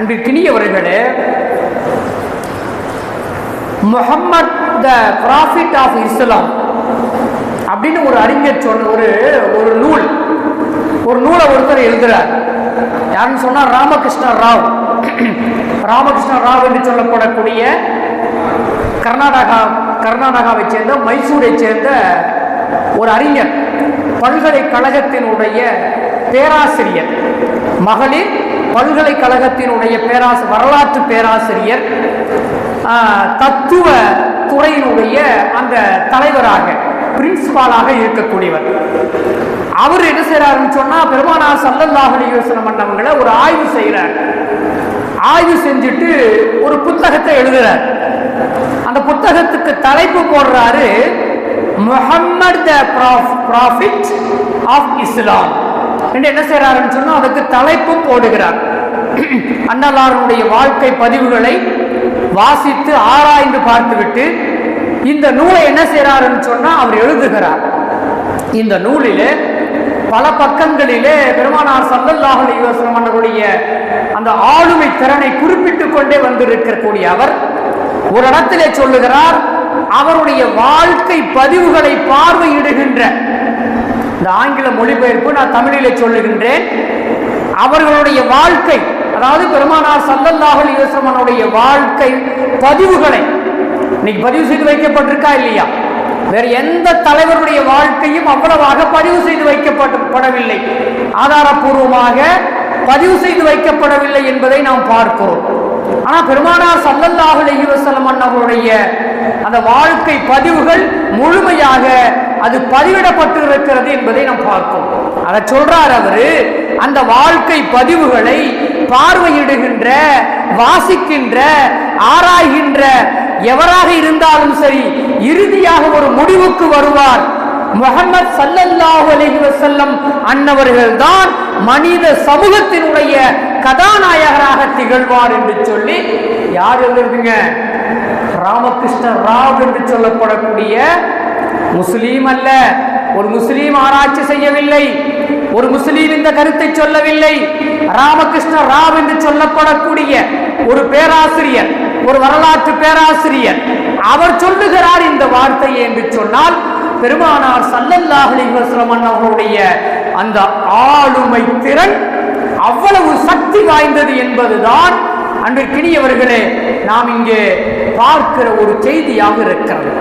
அன்பிற்கினியவர்களே Muhammad the prophet of Islam அப்படின்னு ஒரு அறிஞர் சொன்ன ஒரு ஒரு நூல் ஒரு நூலை ஒருத்தர் எழுதுறார். யாருன்னு சொன்னால் ராமகிருஷ்ண ராவ். ராமகிருஷ்ண ராவ் என்று சொல்லப்படக்கூடிய கர்நாடகா கர்நாடகாவை சேர்ந்த மைசூரை சேர்ந்த ஒரு அறிஞர். பல்கலைக்கழகத்தினுடைய பேராசிரியர். மகளிர் பல்கலைக்கழகத்தினுடைய பேராசி வரலாற்று பேராசிரியர் தத்துவ துறையினுடைய அந்த தலைவராக பிரின்சிபாலாக இருக்கக்கூடியவர். அவர் என்ன செய்யறாருன்னு சொன்னா பெருமானார் சல்லல்லாஹ் யோசன வஸல்லம் பண்ணவங்களை ஒரு ஆய்வு செய்கிறார் ஆய்வு செஞ்சுட்டு ஒரு புத்தகத்தை எழுதுறார். அந்த புத்தகத்துக்கு தலைப்பு போடுறாரு Muhammad the prophet of Islam. என்று என்ன செய்யறாருன்னு சொன்னா அதுக்கு தலைப்பும் போடுகிறார். அண்ணலாருடைய வாழ்க்கை பதிவுகளை வாசித்து ஆராய்ந்து பார்த்துவிட்டு இந்த நூலை என்ன செய்யறாருன்னு சொன்னா அவர் எழுதுகிறார். இந்த நூலிலே பல பக்கங்களிலே பெருமானார் சல்லல்லாஹு அலைஹி அவர்களுடைய அந்த ஆளுமை திறனை குறிப்பிட்டுக் கொண்டே வந்திருக்கக்கூடிய அவர் ஒரு இடத்திலே சொல்லுகிறார் அவருடைய வாழ்க்கை பதிவுகளை பார்வையிடுகின்ற இந்த ஆங்கில மொழிபெயர்ப்பு நான் தமிழிலே சொல்லுகின்றேன். அவர்களுடைய வாழ்க்கை அதாவது பெருமானார் சல்லல்லாஹு அலைஹி வாழ்க்கை பதிவுகளை இன்னைக்கு பதிவு செய்து வைக்கப்பட்டிருக்கா இல்லையா? வேற எந்த தலைவருடைய வாழ்க்கையும் அவ்வளவாக பதிவு செய்து வைக்கப்படவில்லை ஆதாரபூர்வமாக பதிவு செய்து வைக்கப்படவில்லை என்பதை நாம் பார்க்கிறோம். ஆனா பெருமானார் சல்லல்லாஹு அலைஹி அவருடைய அந்த வாழ்க்கை பதிவுகள் முழுமையாக அது பதிவிடப்பட்டு இருக்கிறது என்பதை நாம் பார்க்கும் அதை சொல்றார் அவரு அந்த வாழ்க்கை பதிவுகளை பார்வையிடுகின்ற வாசிக்கின்ற ஆராய்கின்ற எவராக இருந்தாலும் சரி இறுதியாக ஒரு முடிவுக்கு வருவார். முகமது சல்லல்லாஹு அலஹி வசல்லம் அன்னவர்கள் தான் மனித சமூகத்தினுடைய கதாநாயகராக திகழ்வார் என்று சொல்லி யார் எழுதுங்க ராமகிருஷ்ண ராவ் என்று சொல்லப்படக்கூடிய முஸ்லீம் அல்ல. ஒரு முஸ்லீம் ஆராய்ச்சி செய்யவில்லை. ஒரு முஸ்லீம் இந்த கருத்தை சொல்லவில்லை. ராமகிருஷ்ண ராவ் என்று சொல்லப்படக்கூடிய ஒரு பேராசிரியர் ஒரு வரலாற்று பேராசிரியர் அவர் சொல்லுகிறார் இந்த வார்த்தையை என்று சொன்னால் பெருமானார் சல்லல்லாஹு அலைஹி அவர்களுடைய அந்த ஆளுமை திறன் அவ்வளவு சக்தி வாய்ந்தது என்பதுதான் அன்பிற்கினியவர்களே நாம் இங்கே பார்க்கிற ஒரு செய்தியாக இருக்கிறது.